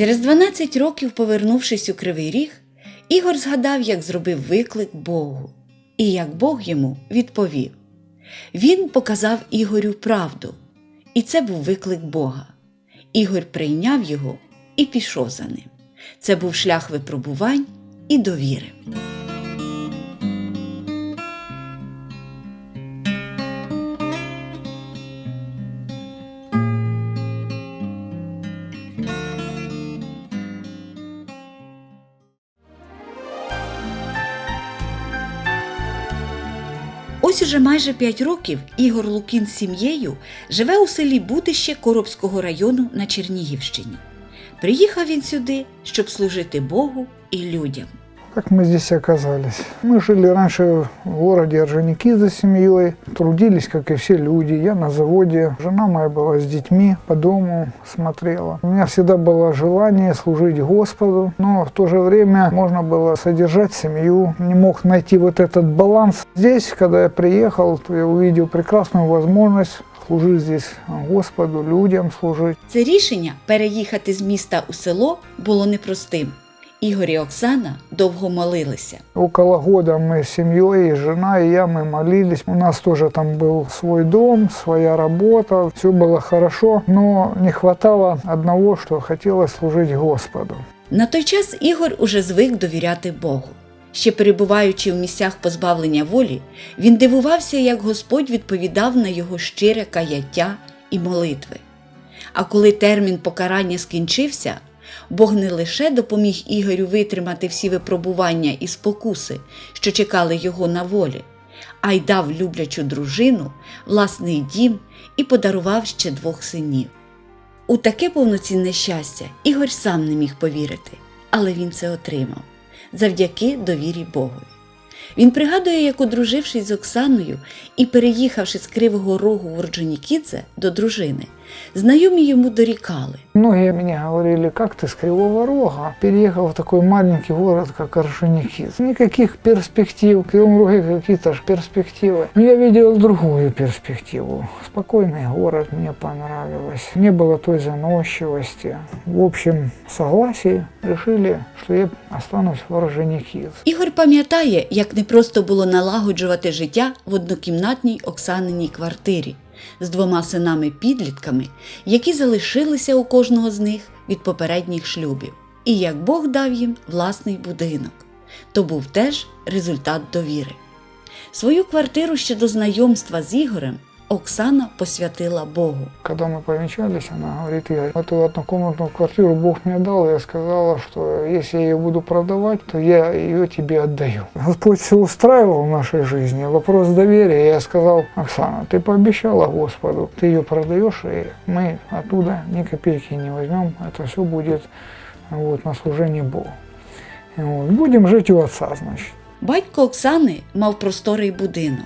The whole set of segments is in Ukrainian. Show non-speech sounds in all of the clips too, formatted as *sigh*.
Через 12 років, повернувшись у Кривий Ріг, Ігор згадав, як зробив виклик Богу, і як Бог йому відповів. Він показав Ігорю правду, і це був виклик Бога. Ігор прийняв його і пішов за ним. Це був шлях випробувань і довіри. Ось уже майже 5 років Ігор Лукін з сім'єю живе у селі Бутище Коробського району на Чернігівщині. Приїхав він сюди, щоб служити Богу і людям Как мы здесь оказались? Мы жили раньше в городе Орджоникидзе с семьей, трудились, как и все люди. Я на заводе, жена моя была с детьми, по дому смотрела. У меня всегда было желание служить Господу, но в то же время можно было содержать семью, не мог найти вот этот баланс. Здесь, когда я приехал, то я увидел прекрасную возможность служить здесь Господу, людям служить. Це рішення переїхати з міста у село було непростим. Ігор і Оксана довго молилися. Около года мы с семьей, и жена, и я, мы молились. У нас тоже там был свой дом, своя работа, все было хорошо, но не хватало одного, что хотелось служить Господу. На той час Ігор уже звик довіряти Богу. Ще перебуваючи в місцях позбавлення волі, він дивувався, як Господь відповідав на його щире каяття і молитви. А коли термін покарання скінчився, Бог не лише допоміг Ігорю витримати всі випробування і спокуси, що чекали його на волі, а й дав люблячу дружину, власний дім і подарував ще двох синів. У таке повноцінне щастя Ігор сам не міг повірити, але він це отримав завдяки довірі Богу. Він пригадує, як, одружившись з Оксаною і переїхавши з Кривого Рогу в Орджонікідзе до дружини, знайомі йому дорікали. Многие мне говорили, как ты с Кривого Рога переехал в такой маленький город, как Орджоникидзе. Никаких перспектив, в Кривом Роге какие-то ж перспективы. Но я видел другую перспективу. Спокойный город мне понравилось. Не было той заносчивости. В общем согласии решили, что я останусь в Орджоникидзе. Ігор пам'ятає, як непросто було налагоджувати життя в однокімнатній Оксаниній квартирі з двома синами-підлітками, які залишилися у кожного з них від попередніх шлюбів, і як Бог дав їм власний будинок. То був теж результат довіри. Свою квартиру ще до знайомства з Ігорем Оксана посвятила Богу. Когда мы повенчались, она говорит, я эту однокомнатную квартиру Бог мне дал, и я сказала, что если я ее буду продавать, то я ее тебе отдаю. Господь все устраивал в нашей жизни, вопрос доверия. Я сказал, Оксана, ты пообещала Господу, ты ее продаешь, и мы оттуда ни копейки не возьмем, это все будет вот, на служение Богу. И вот, будем жить у отца, значит. Батько Оксани мав просторий будинок,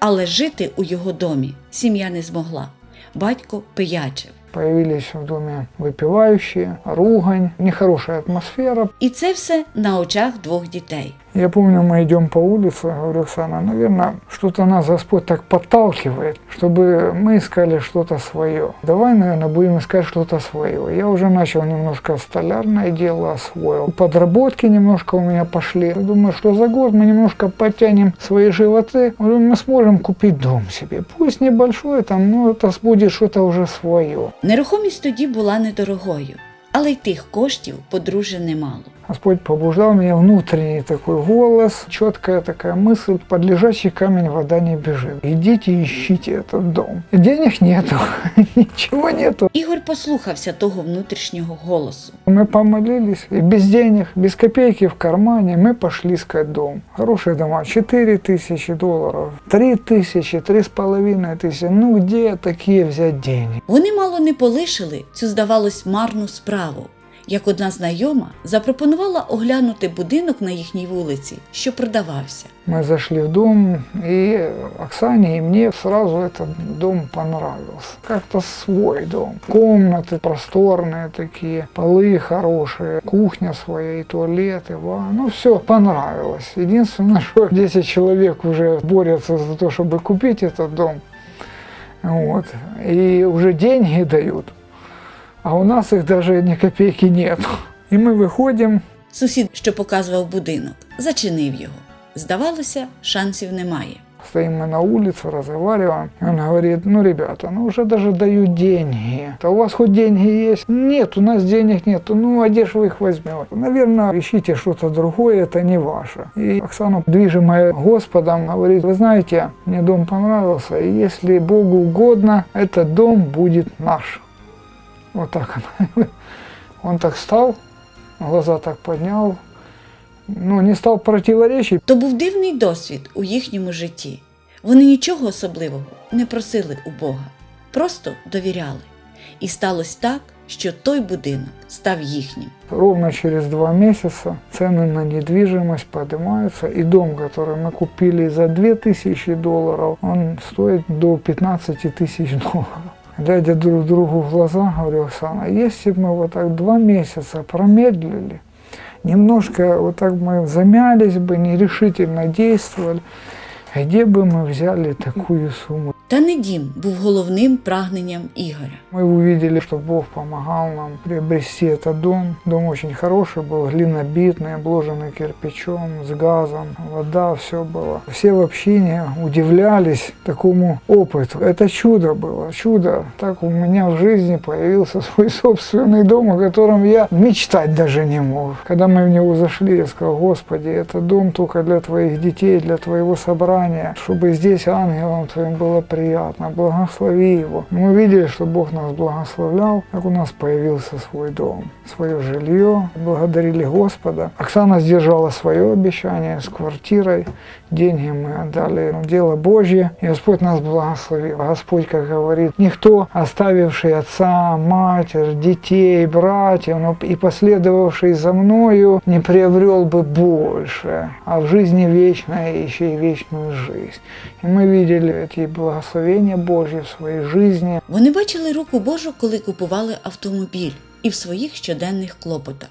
але жити у його домі сім'я не змогла. Батько пиячив Появились в доме выпивающие, ругань, нехорошая атмосфера. І це все на очах двох дітей. Я помню, мы идем по улице, говорю, Оксана, наверное, что-то нас Господь так подталкивает, чтобы мы искали что-то свое. Давай, наверное, будем искать что-то свое. Я уже начал немножко столярное дело освоил. Подработки немножко у меня пошли. Я думаю, что за год мы немножко подтянем свои животы. Говорю, мы сможем купить дом себе. Пусть небольшой там, но это будет что-то уже свое. Нерухомість тоді була недорогою, але й тих коштів подружжя немало. Господь побуждал меня внутренний такой голос, четкая такая мысль, под лежачий камень вода не бежит. Идите ищите этот дом. Денег нету, *laughs* ничего нету. Ігор послухався того внутрішнього голосу. Мы помолились, и без денег, без копейки в кармане мы пошли искать дом. Хорошие дома, 4 тысячи долларов, 3 тысячи, три с половиной тысячи. Ну где такие взять денег? Вони мало не полишили цю, здавалось, марну справу. Як одна знайома запропонувала оглянути будинок на їхній вулиці, що продавався. Мы зашли в дом, и Оксане и мне сразу этот дом понравился. Как-то свой дом. Комнаты просторные такие, полы хорошие, кухня своя, и туалет, и ванна. Ну, все понравилось. Единственное, что 10 человек уже борются за то, чтобы купить этот дом. Вот. И уже деньги дают. А у нас их даже ни копейки нет. И мы выходим, Сусід, що показував будинок, зачинив його. Здавалося, шансів немає. стоим мы на улице, разговариваем. И он говорит, ну, ребята, ну уже даже дают деньги. А у вас хоть деньги есть? Нет, у нас денег нет. Ну, а где ж вы их возьмете? Наверное, ищите что-то другое, это не ваше. И Оксана, движимая Господом, говорит, вы знаете, мне дом понравился, и если Богу угодно, этот дом будет наш. Вот так она. *laughs* Он так стал, глаза так поднял, ну, не стал противоречить, То був дивний досвід у їхньому житті. Вони нічого особливого не просили у Бога, просто довіряли. І сталося так, що той будинок став їхнім. Ровно через два месяца цены на недвижимость поднимаются, и дом, который мы купили за 2000 долларов, он стоит до 15 тысяч долларов. Глядя друг другу в глаза, говорю, Оксана, если бы мы вот так два месяца промедлили, немножко вот так мы замялись бы, нерешительно действовали, где бы мы взяли такую сумму? Та не дім був головним прагненням Ігоря. Мы увидели, что Бог помогал нам приобрести этот дом. Дом очень хороший был, глинобитный, обложенный кирпичом, с газом, вода, все было. Все в общине удивлялись такому опыту. Это чудо было, чудо. Так у меня в жизни появился *laughs* свой собственный дом, о котором я мечтать даже не мог. Когда мы в него зашли, я сказал, Господи, это дом только для твоих детей, для твоего собрания, чтобы здесь ангелам твоим было приятно, благослови его. Мы видели, что Бог нас благословлял, как у нас появился свой дом, свое жилье, благодарили Господа. Оксана сдержала свое обещание с квартирой, деньги мы отдали в дело Божье, и Господь нас благословил. Господь, как говорит, никто, оставивший отца, матерь, детей, братьев, но и последовавший за мною, не приобрел бы больше, а в жизни вечной еще и вечную жизнь. И мы видели эти благословения Божьи в своей жизни. Вони бачили руку Божу, коли купували автомобіль і в своїх щоденних клопотах.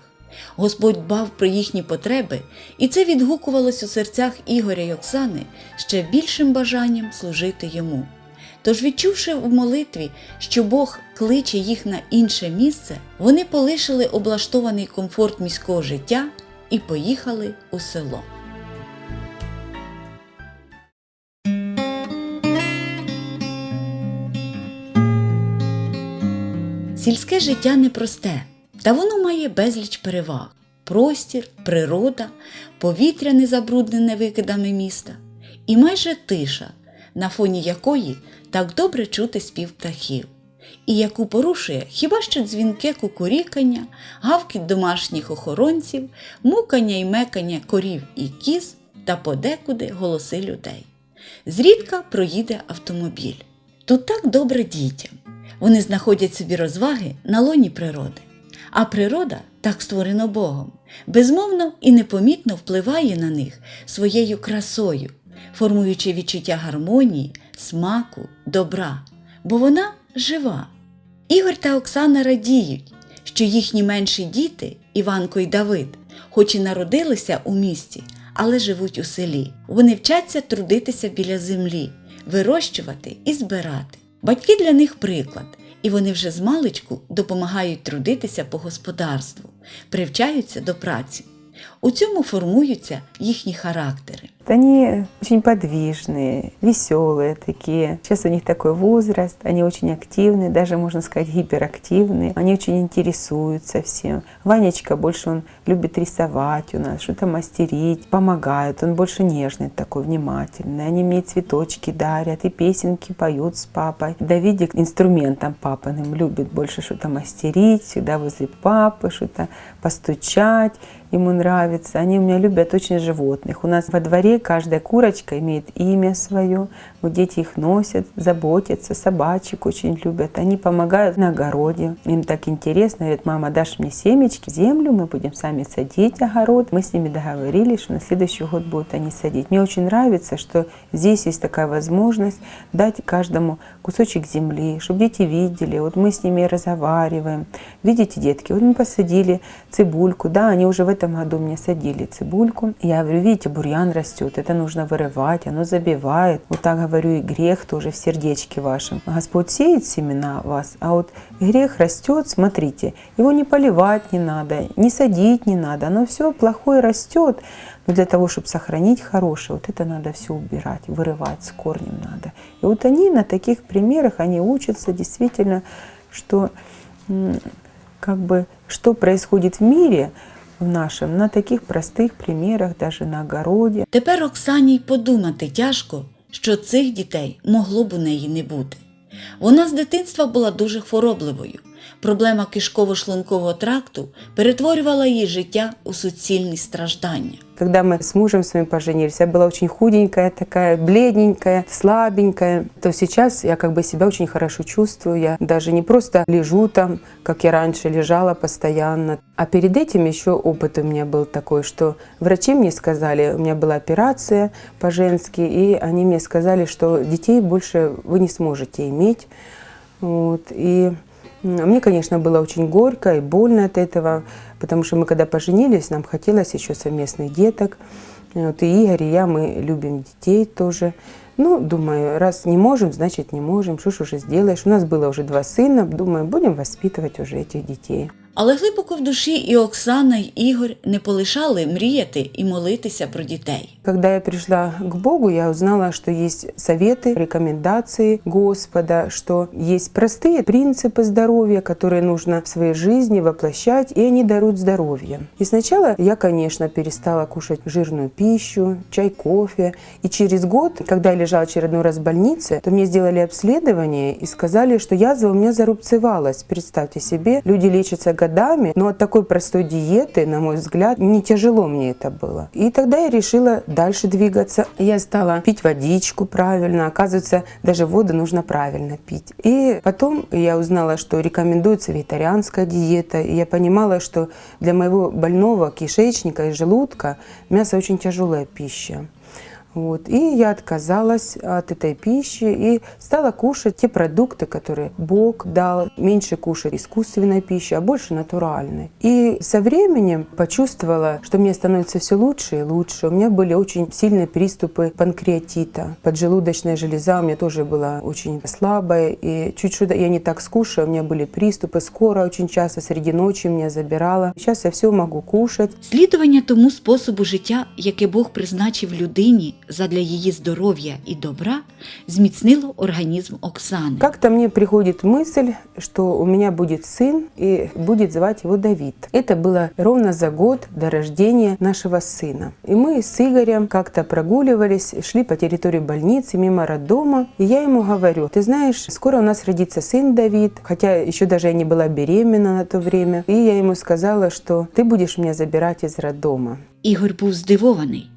Господь дбав про їхні потреби, і це відгукувалось у серцях Ігоря й Оксани ще більшим бажанням служити йому. Тож, відчувши в молитві, що Бог кличе їх на інше місце, вони полишили облаштований комфорт міського життя і поїхали у село. Сільське життя непросте, та воно має безліч переваг: простір, природа, повітря не забруднене викидами міста, і майже тиша, на фоні якої так добре чути спів птахів, і яку порушує хіба що дзвінке кукурікання, гавкіт домашніх охоронців, мукання й мекання корів і кіз та подекуди голоси людей. Зрідка проїде автомобіль. Тут так добре дітям. Вони знаходять собі розваги на лоні природи. А природа так створена Богом, безмовно і непомітно впливає на них своєю красою, формуючи відчуття гармонії, смаку, добра, бо вона жива. Ігор та Оксана радіють, що їхні менші діти, Іванко і Давид, хоч і народилися у місті, але живуть у селі. Вони вчаться трудитися біля землі, вирощувати і збирати. Батьки для них приклад, і вони вже з маличку допомагають трудитися по господарству, привчаються до праці. У цьому формуються їхні характери. Они очень подвижные, веселые такие. Сейчас у них такой возраст, они очень активны, даже можно сказать гиперактивные. Они очень интересуются всем. Ванечка больше он любит рисовать у нас, что-то мастерить, помогает. Он больше нежный такой, внимательный. Они мне цветочки дарят, и песенки поют с папой. Давидик инструментом папиным любит больше что-то мастерить, всегда возле папы, что-то постучать ему нравится. Они у меня любят очень животных. У нас во дворе каждая курочка имеет имя свое. Вот дети их носят, заботятся, собачек очень любят. Они помогают на огороде. Им так интересно. Говорят, мама, дашь мне семечки, землю, мы будем сами садить огород. Мы с ними договорились, что на следующий год будут они садить. Мне очень нравится, что здесь есть такая возможность дать каждому кусочек земли, чтобы дети видели. Вот мы с ними разговариваем. Видите, детки, вот мы посадили цибульку, да, они уже в этом году мне садили цибульку. Я говорю, видите, бурьян растет, растет, это нужно вырывать, оно забивает. Вот так говорю, и грех тоже в сердечке вашем. Господь сеет семена вас, а вот грех растет, смотрите, его не поливать не надо, не садить не надо, оно все плохое растет. Но для того, чтобы сохранить хорошее, вот это надо все убирать, вырывать с корнем надо. И вот они на таких примерах, они учатся действительно, что как бы, что происходит в мире в нашем, на таких простих примірах, навіть на огороді. Тепер Оксані й подумати тяжко, що цих дітей могло б у неї не бути. Вона з дитинства була дуже хворобливою. Проблема кишково-шлункового тракту перетворювала її життя у суцільні страждання. Когда мы с мужем своим поженились, я была очень худенькая такая, бледненькая, слабенькая, то сейчас я как бы себя очень хорошо чувствую. Я даже не просто лежу там, как я раньше лежала постоянно. А перед этим еще опыт у меня был такой, что врачи мне сказали, у меня была операция по-женски, и они мне сказали, что детей больше вы не сможете иметь. Вот. И мне, конечно, было очень горько и больно от этого, потому что мы когда поженились, нам хотелось еще совместных деток. Вот и Игорь, и я, мы любим детей тоже. Ну, думаю, раз не можем, значит не можем. Что ж уже сделаешь? У нас было уже два сына. Думаю, будем воспитывать уже этих детей. Але глибоко в душі і Оксана, і Ігор не полишали мріяти і молитися про дітей. Когда я пришла к Богу, я узнала, что есть советы, рекомендации Господа, что есть простые принципы здоровья, которые нужно в своей жизни воплощать, и они даруют здоровье. И сначала я, конечно, перестала кушать жирную пищу, чай, кофе. И через год, когда я лежала очередной раз в больнице, то мне сделали обследование и сказали, что язва у меня зарубцевалась. Представьте себе, люди лечатся годами, но от такой простой диеты, на мой взгляд, не тяжело мне это было. И тогда я решила дальше двигаться. Я стала пить водичку правильно. Оказывается, даже воду нужно правильно пить. И потом я узнала, что рекомендуется вегетарианская диета. И я понимала, что для моего больного кишечника и желудка мясо очень тяжелая пища. Вот. И я отказалась от этой пищи и стала кушать те продукты, которые Бог дал. Меньше кушать искусственной пищи, а больше натуральной. И со временем почувствовала, что мне становится все лучше и лучше. У меня были очень сильные приступы панкреатита. Поджелудочная железа у меня тоже была очень слабая. И чуть что я не так скушаю, у меня были приступы. Скоро очень часто среди ночи меня забирала. Сейчас я все могу кушать. Слідування тому способу життя, яке Бог призначив людині задля її здоров'я і добра, зміцнило організм Оксани. Как-то мне приходит мысль, что у меня будет сын и будет звать его Давид. Это было ровно за год до рождения нашего сына. И мы с Игорем как-то прогуливались, шли по территории больницы мимо роддома. И я ему говорю, ты знаешь, скоро у нас родится сын Давид, хотя еще даже я не была беременна на то время. И я ему сказала, что ты будешь меня забирать из роддома. Ігор був здивований,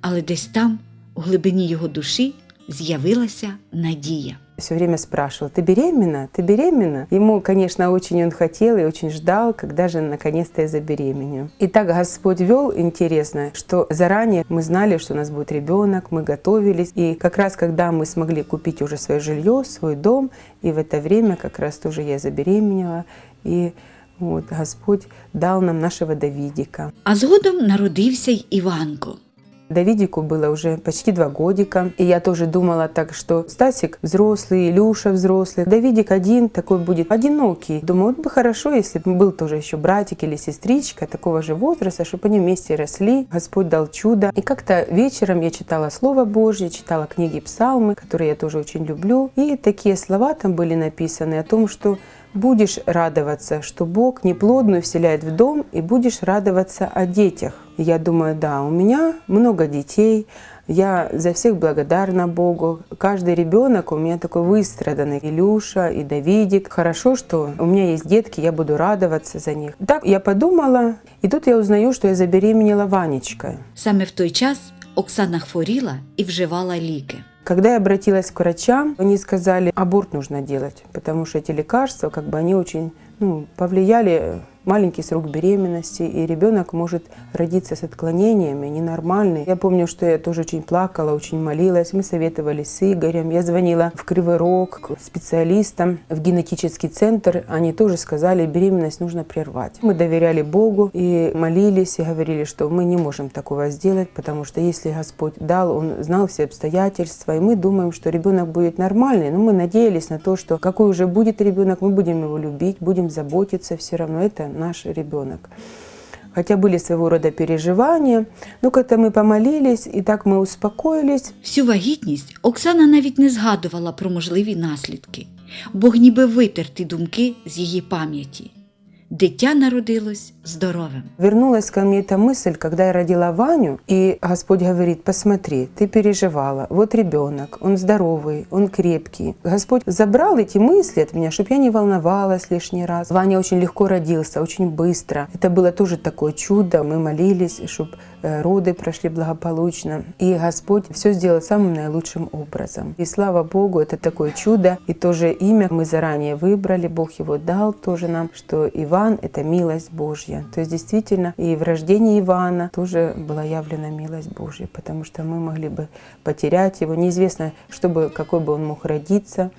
але десь там, у глибині його душі, з'явилася надія. все время спрашивал, ты беременна? Ты беременна? Ему, конечно, очень он хотел и очень ждал, когда же наконец-то я забеременею. И так Господь вел, интересно, что заранее мы знали, что у нас будет ребенок, мы готовились. И как раз когда мы смогли купить уже свое жилье, свой дом, и в это время как раз тоже я забеременела. И вот Господь дал нам нашего Давидика. А згодом народився й Іванко. Давидику было уже почти два годика. И я тоже думала так, что Стасик взрослый, Илюша взрослый. Давидик один такой будет одинокий. Думаю, вот бы хорошо, если бы был тоже еще братик или сестричка такого же возраста, чтобы они вместе росли. Господь дал чудо. И как-то вечером я читала Слово Божье, читала книги Псалмы, которые я тоже очень люблю. И такие слова там были написаны о том, что будешь радоваться, что Бог неплодную вселяет в дом, и будешь радоваться о детях. И я думаю, да, у меня много детей, я за всех благодарна Богу. Каждый ребенок у меня такой выстраданный. Илюша и Давидик. Хорошо, что у меня есть детки, я буду радоваться за них. Так я подумала, и тут я узнаю, что я забеременела Ванечкой. Саме в той час Оксана хворіла і вживала ліки. Когда я обратилась к врачам, они сказали, аборт нужно делать, потому что эти лекарства, как бы они очень ну, повлияли маленький срок беременности, и ребенок может родиться с отклонениями, ненормальный. Я помню, что я тоже очень плакала, очень молилась. Мы советовались с Игорем. Я звонила в Кривой Рог к специалистам в генетический центр. Они тоже сказали, беременность нужно прервать. Мы доверяли Богу и молились, и говорили, что мы не можем такого сделать, потому что если Господь дал, Он знал все обстоятельства, и мы думаем, что ребенок будет нормальный, но мы надеялись на то, что какой уже будет ребенок, мы будем его любить, будем заботиться все равно, это наш ребенок. Хотя были своего рода переживания, но как-то мы помолились, и так мы успокоились. Всю вагітність Оксана навіть не згадувала про можливі наслідки. Бог ніби витер ті думки з її пам'яті. Дитя народилось здоровим. Вернулась ко мне эта мысль, когда я родила Ваню, и Господь говорит, посмотри, ты переживала, вот ребенок, он здоровый, он крепкий. Господь забрал эти мысли от меня, чтобы я не волновалась лишний раз. Ваня очень легко родился, очень быстро. Это было тоже такое чудо, мы молились, чтобы роды прошли благополучно. И Господь все сделал самым наилучшим образом. И слава Богу, это такое чудо. И тоже имя мы заранее выбрали, Бог его дал тоже нам, что Иван – это милость Божья. То есть действительно и в рождении Ивана тоже была явлена милость Божья, потому что мы могли бы потерять его. Неизвестно, чтобы, какой бы он мог родиться.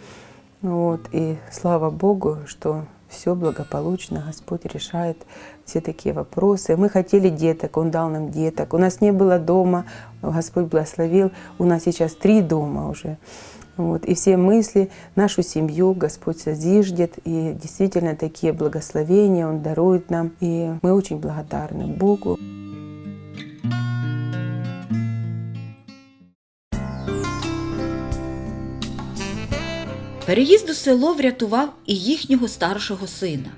Вот. И слава Богу, что все благополучно, Господь решает все такие вопросы. Мы хотели деток, Он дал нам деток. У нас не было дома, Господь благословил. У нас сейчас три дома уже. Вот. И все мысли, нашу семью Господь созиждет. И действительно такие благословения Он дарует нам. И мы очень благодарны Богу. Переїзд у село врятував і їхнього старшого сина.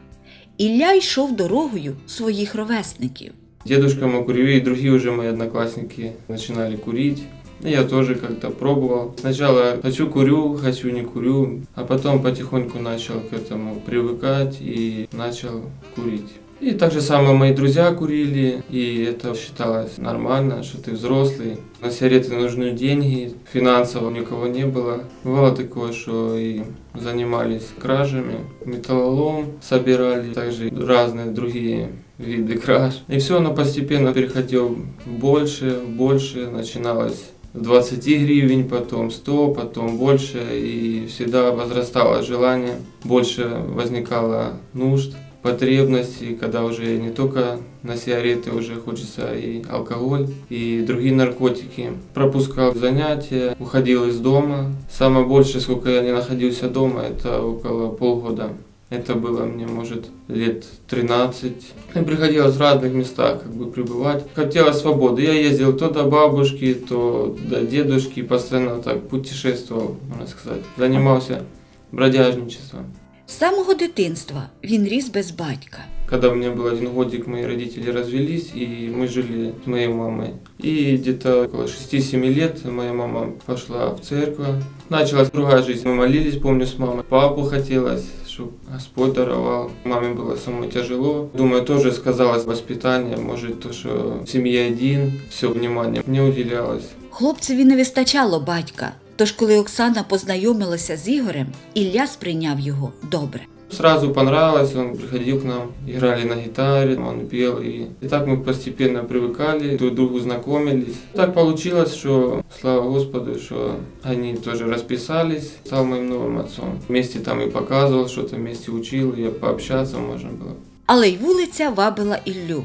Ілля йшов дорогою своїх ровесників. Дедушка мой курил, и другие уже мои одноклассники начинали курить. Я тоже как-то пробовал. Сначала хочу курю, хочу не курю, а потом потихоньку начал к этому привыкать и начал курить. И так же самое мои друзья курили, и это считалось нормально, что ты взрослый. На сигареты нужны деньги, финансово никого не было. Бывало такое, что и занимались кражами, металлолом собирали, также разные другие виды краж. И все оно постепенно переходило больше, больше, начиналось 20 гривен, потом 100, потом больше, и всегда возрастало желание, больше возникало нужд, потребностей, когда уже не только на сигареты уже хочется и алкоголь, и другие наркотики. Пропускал занятия, уходил из дома. Самое большее, сколько я не находился дома, это около полгода. Это было мне, может, лет 13. И приходилось в разных местах как бы пребывать. Хотелось свободы. Я ездил то до бабушки, то до дедушки. Постоянно так путешествовал, можно сказать. Занимался бродяжничеством. З самого дитинства він ріс без батька. Когда у меня был один годик, мои родители развелись, и мы жили с моей мамой. И где-то около 6-7 лет моя мама пошла в церковь. Началась другая жизнь. Мы молились, помню, с мамой. Папу хотелось, чтобы Господь даровал. Маме было самой тяжело. Думаю, тоже сказалось воспитание, может, то, что в семье один, все внимание не уделялось. Хлопцеві не вистачало батька. Тож, коли Оксана познайомилася з Ігорем, Ілля сприйняв його добре. Сразу понравилось, он приходил к нам, играли на гитаре, он пел, и, и так мы постепенно привыкали, друг к другу знакомились. Так получилось, что, слава Господу, что они тоже расписались, стал моим новым отцом. Вместе там и показывал, что-то вместе учил, и пообщаться можно было. Але й вулиця вабила Іллю.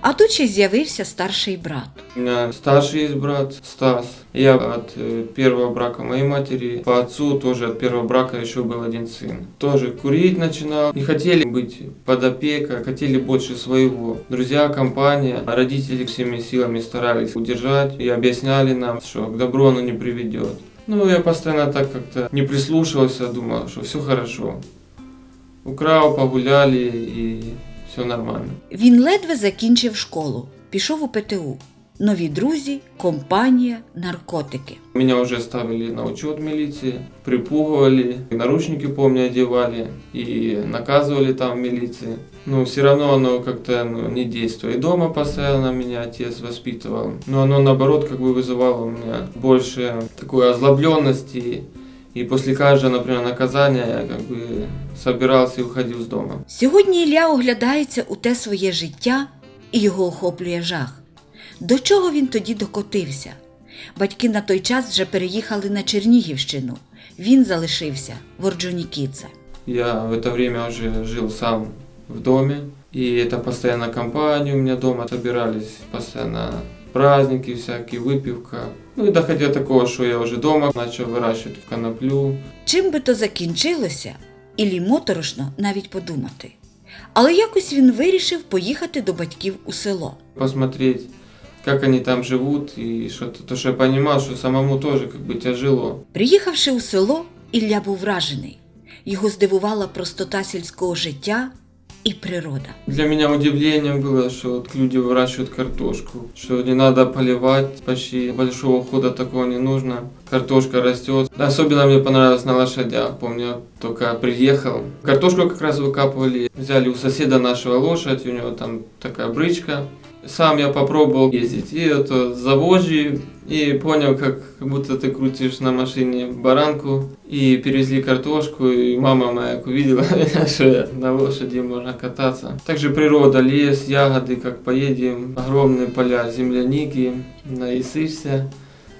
А тут ще з'явився старший брат. У меня старший есть брат Стас. Я от первого брака моей матери, по отцу тоже от первого брака еще был один сын. Тоже курить начинал. Не хотели быть под опекой, хотели больше своего. Друзья, компания, родители всеми силами старались удержать и объясняли нам, что к добру оно не приведет. Ну, я постоянно так как-то не прислушивался, думал, что все хорошо. Украл, погуляли и все нормально. Він ледве закінчив школу, пішов у ПТУ. Нові друзі, компанія, наркотики. Меня уже ставили на учет в милиции, припугивали, наручники, помню, одевали и наказывали там в милиции. Но все равно оно как-то ну, не действует. И дома постоянно меня отец воспитывал. Но оно наоборот как бы вызывало у меня больше такой озлобленности И после каждого, например, наказания я как бы собирался и уходил с дома. Сьогодні Ілля оглядається у те своє життя і його охоплює жах. До чого він тоді докотився? Батьки на той час вже переїхали на Чернігівщину. Він залишився в Орджонікідзе. Я в это время уже жил сам в доме, и это постоянно компания у меня дома, собирались постоянно праздники всякие, выпивка. Ну и доходя до такого, что я уже дома начал выращивать коноплю. Чим би то закінчилося, Іллі моторошно навіть подумати. Але якось він вирішив поїхати до батьків у село. посмотреть, как они там живут, и что-то, то, что я понимал, что самому тоже как бы тяжело. Приїхавши у село, Ілля був вражений. Його здивувала простота сільського життя і природа. Для меня удивлением было, что вот люди выращивают картошку, что не надо поливать, почти большого ухода такого не нужно. Картошка растет. Особенно мне понравилось на лошадях. Помню, только приехал. Картошку как раз выкапывали. Взяли у соседа нашего лошадь, у него там такая брычка. Сам я попробовал ездить. И это завожи, и понял, как, как будто ты крутишь на машине баранку. И перевезли картошку, и мама моя увидела *laughs* что на лошади можно кататься. Также природа, лес, ягоды, как поедем, огромные поля земляники, наисышься,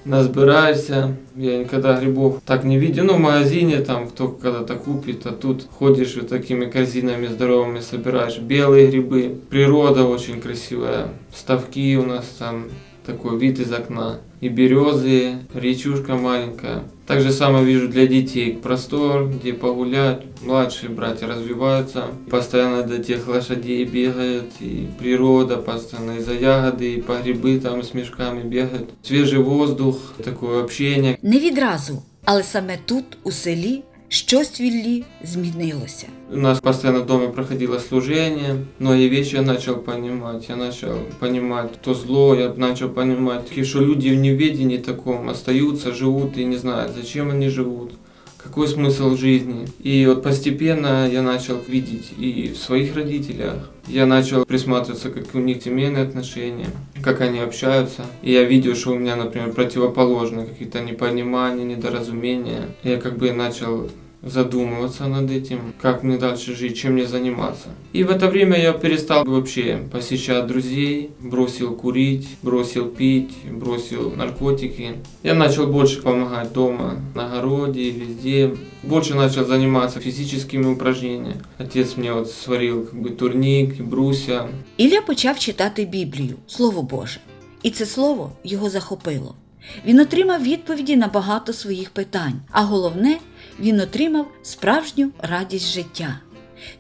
назбираешься. Я никогда грибов так не видел. Ну, в магазине там кто когда-то купит, а тут ходишь вот такими корзинами здоровыми, собираешь белые грибы. Природа очень красивая. Ставки у нас там такой вид из окна. И березы, речушка маленькая. Так же самое вижу для детей. Простор, где погулять. Младшие братья развиваются. Постоянно до тех лошадей бегают. И природа постоянно. И за ягоды, и по грибы там с мешками бегают. Свежий воздух, такое общение. Не відразу, але саме тут, у селі, щось в Іллі змінилося. У нас постоянно дома проходило служение, многие вещи я начал понимать. Я начал понимать то зло, я начал понимать, что люди в неведении таком остаются, живут и не знают, зачем они живут, какой смысл жизни. И вот постепенно я начал видеть и в своих родителях. Я начал присматриваться, как у них семейные отношения, как они общаются. И я видел, что у меня, например, противоположные какие-то непонимания, недоразумения. Я как бы начал задумываться над этим, как мне дальше жить, чем мне заниматься. И в это время я перестал вообще посещать друзей, бросил курить, бросил пить, бросил наркотики. Я начал больше помогать дома, на огороде, везде. Больше начал заниматься физическими упражнениями. Отец мне вот сварил как бы турник, брусья. Ілля почав читати Біблію, Слово Боже, і це слово його захопило. Він отримав відповіді на багато своїх питань, а головне, він отримав справжню радість життя.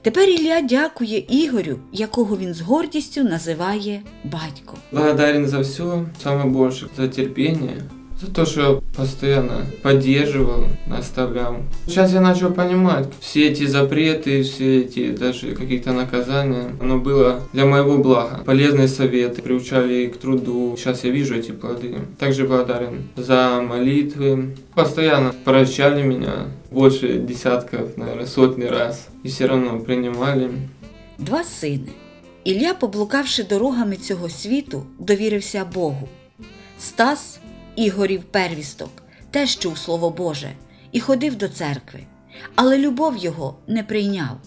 Тепер Ілля дякує Ігорю, якого він з гордістю називає батьком. Благодарен за все, саме Боже, за терпение, за то, что постоянно поддерживал, наставлял. Сейчас я начал понимать, все эти запреты, все эти даже какие-то наказания, оно было для моего блага. Полезные советы приучали к труду. Сейчас я вижу эти плоды. Также благодарен за молитвы. Постоянно прощали меня больше десятков, наверное, сотни раз. И все равно принимали. Два сини. Ілля, поблукавши дорогами цього світу, довірився Богу. Стас, Ігорів первісток, теж чув Слово Боже і ходив до церкви, але любов його не прийняв.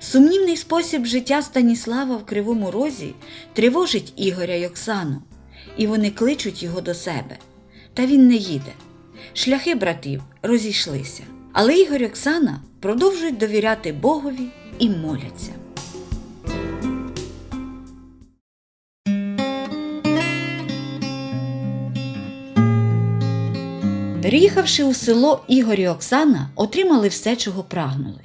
Сумнівний спосіб життя Станіслава в Кривому Розі тривожить Ігоря й Оксану, і вони кличуть його до себе. Та він не їде. Шляхи братів розійшлися. Але Ігор і Оксана продовжують довіряти Богові і моляться. Переїхавши у село, Ігор і Оксана отримали все, чого прагнули.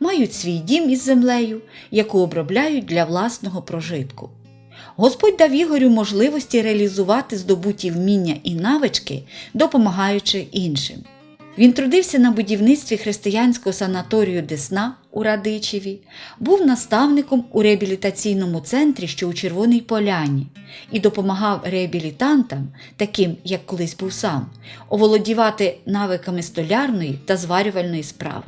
Мають свій дім із землею, яку обробляють для власного прожитку. Господь дав Ігорю можливості реалізувати здобуті вміння і навички, допомагаючи іншим. Він трудився на будівництві християнського санаторію Десна у Радичеві, був наставником у реабілітаційному центрі, що у Червоній Поляні, і допомагав реабілітантам, таким як колись був сам, оволодівати навиками столярної та зварювальної справи.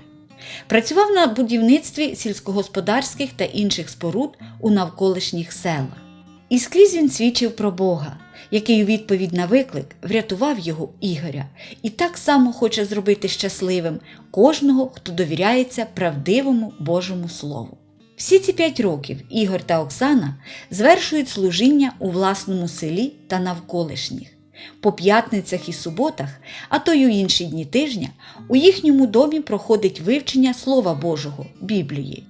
Працював на будівництві сільськогосподарських та інших споруд у навколишніх селах. І скрізь він свідчив про Бога, який у відповідь на виклик врятував його Ігоря, і так само хоче зробити щасливим кожного, хто довіряється правдивому Божому Слову. Всі ці п'ять років Ігор та Оксана звершують служіння у власному селі та навколишніх. По п'ятницях і суботах, а то й у інші дні тижня, у їхньому домі проходить вивчення Слова Божого Біблії.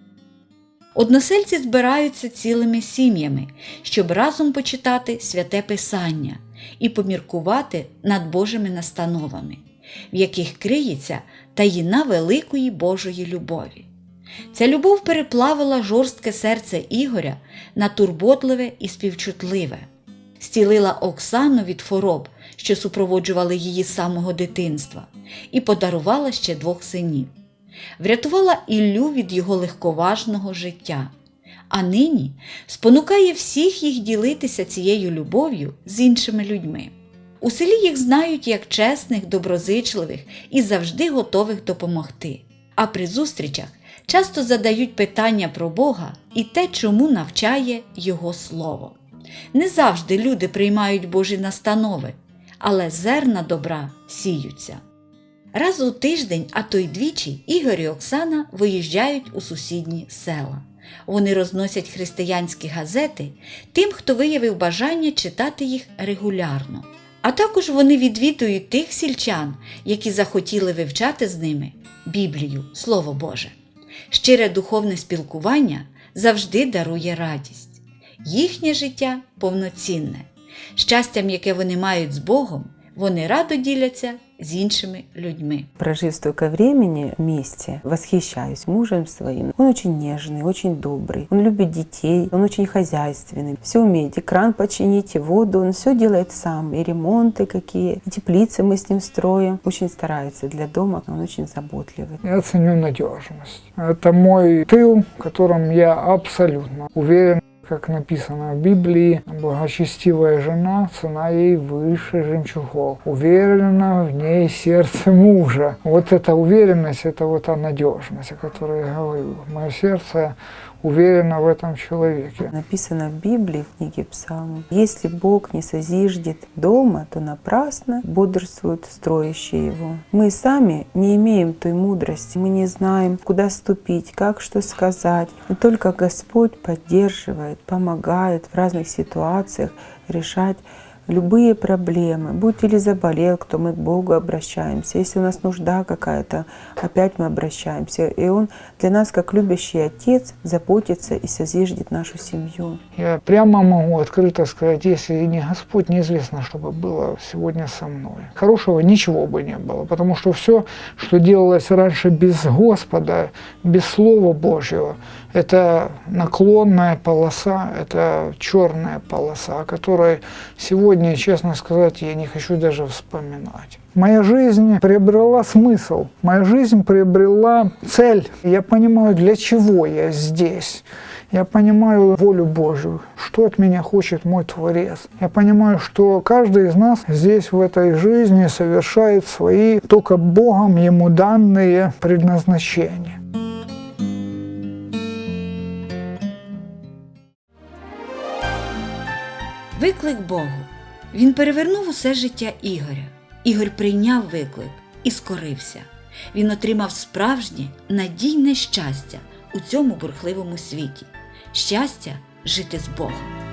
Односельці збираються цілими сім'ями, щоб разом почитати святе Писання і поміркувати над Божими настановами, в яких криється таїна великої Божої любові. Ця любов переплавила жорстке серце Ігоря на турботливе і співчутливе, стілила Оксану від хвороб, що супроводжували її з самого дитинства, і подарувала ще двох синів. Врятувала Іллю від його легковажного життя, а нині спонукає всіх їх ділитися цією любов'ю з іншими людьми. У селі їх знають як чесних, доброзичливих і завжди готових допомогти. А при зустрічах часто задають питання про Бога і те, чому навчає Його Слово. Не завжди люди приймають Божі настанови, але зерна добра сіються. Раз у тиждень, а то й двічі, Ігор і Оксана виїжджають у сусідні села. Вони розносять християнські газети тим, хто виявив бажання читати їх регулярно. А також вони відвідують тих сільчан, які захотіли вивчати з ними Біблію, Слово Боже. Щире духовне спілкування завжди дарує радість. Їхнє життя повноцінне. Щастям, яке вони мають з Богом, вони радо діляться з іншими людьми. Прожив столько времени вместе, восхищаюсь мужем своим. Он очень нежный, очень добрый. Он любит детей, он очень хозяйственный. Все умеет. И кран починить, и воду. Он все делает сам. И ремонты какие, и теплицы мы с ним строим. Очень старается для дома. Он очень заботливый. Я ценю надежность. Это мой тыл, в котором я абсолютно уверен. Как написано в Библии, благочестивая жена, цена ей выше жемчугов. Уверена в ней сердце мужа. Вот эта уверенность, это вот та надежность, о которой я говорю. Мое сердце уверено в этом человеке. Написано в Библии, в книге Псалм, «Если Бог не созиждет дома, то напрасно бодрствуют строящие его». Мы сами не имеем той мудрости, мы не знаем, куда ступить, как что сказать. Но только Господь поддерживает, помогает в разных ситуациях решать любые проблемы. Будь или заболел, кто мы к Богу обращаемся. Если у нас нужда какая-то, опять мы обращаемся. И Он для нас, как любящий Отец, заботится и созиждет нашу семью. Я прямо могу открыто сказать, если не Господь, неизвестно, что бы было сегодня со мной. Хорошего ничего бы не было, потому что все, что делалось раньше без Господа, без Слова Божьего, это наклонная полоса, это черная полоса, о которой сегодня, честно сказать, я не хочу даже вспоминать. Моя жизнь приобрела смысл, моя жизнь приобрела цель. Я понимаю, для чего я здесь. Я понимаю волю Божью, что от меня хочет мой Творец. Я понимаю, что каждый из нас здесь, в этой жизни, совершает свои только Богом ему данные предназначения. Виклик Богу. Він перевернув усе життя Ігоря. Ігор прийняв виклик і скорився. Він отримав справжнє надійне щастя у цьому бурхливому світі. Щастя жити з Богом.